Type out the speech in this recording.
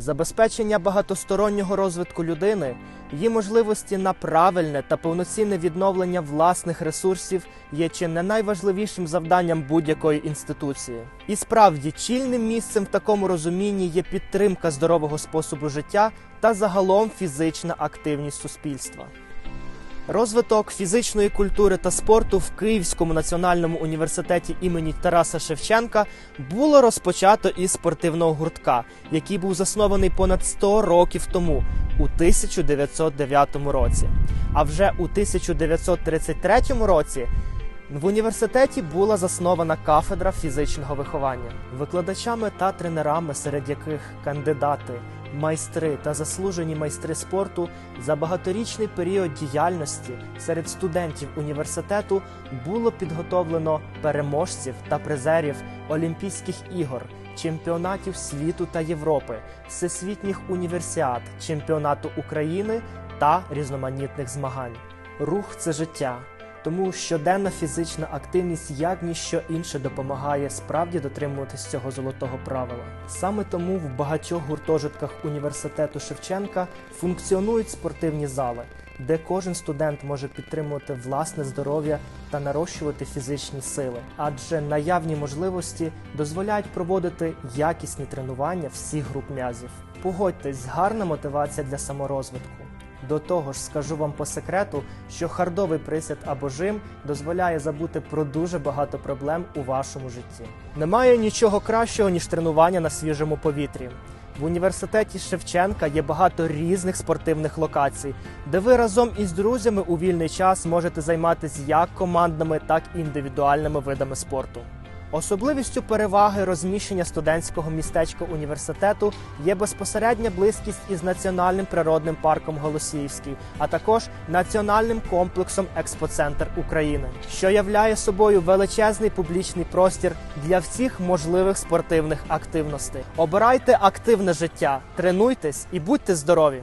Забезпечення багатостороннього розвитку людини, її можливості на правильне та повноцінне відновлення власних ресурсів є чи не найважливішим завданням будь-якої інституції. І справді чільним місцем в такому розумінні є підтримка здорового способу життя та загалом фізична активність суспільства. Розвиток фізичної культури та спорту в Київському національному університеті імені Тараса Шевченка було розпочато із спортивного гуртка, який був заснований понад 100 років тому, у 1909 році. А вже у 1933 році в університеті була заснована кафедра фізичного виховання. Викладачами та тренерами, серед яких кандидати, майстри та заслужені майстри спорту за багаторічний період діяльності серед студентів університету було підготовлено переможців та призерів Олімпійських ігор, чемпіонатів світу та Європи, всесвітніх універсіад, чемпіонату України та різноманітних змагань. Рух це життя. Тому щоденна фізична активність як ніщо інше допомагає справді дотримуватись цього золотого правила. Саме тому в багатьох гуртожитках університету Шевченка функціонують спортивні зали, де кожен студент може підтримувати власне здоров'я та нарощувати фізичні сили, адже наявні можливості дозволяють проводити якісні тренування всіх груп м'язів. Погодьтесь, гарна мотивація для саморозвитку. До того ж, скажу вам по секрету, що хардовий присід або жим дозволяє забути про дуже багато проблем у вашому житті. Немає нічого кращого ніж тренування на свіжому повітрі. В університеті Шевченка є багато різних спортивних локацій, де ви разом із друзями у вільний час можете займатися як командними, так і індивідуальними видами спорту. Особливістю переваги розміщення студентського містечка університету є безпосередня близькість із національним природним парком Голосіївський, а також національним комплексом Експоцентр України, що являє собою величезний публічний простір для всіх можливих спортивних активностей. Обирайте активне життя, тренуйтесь і будьте здорові!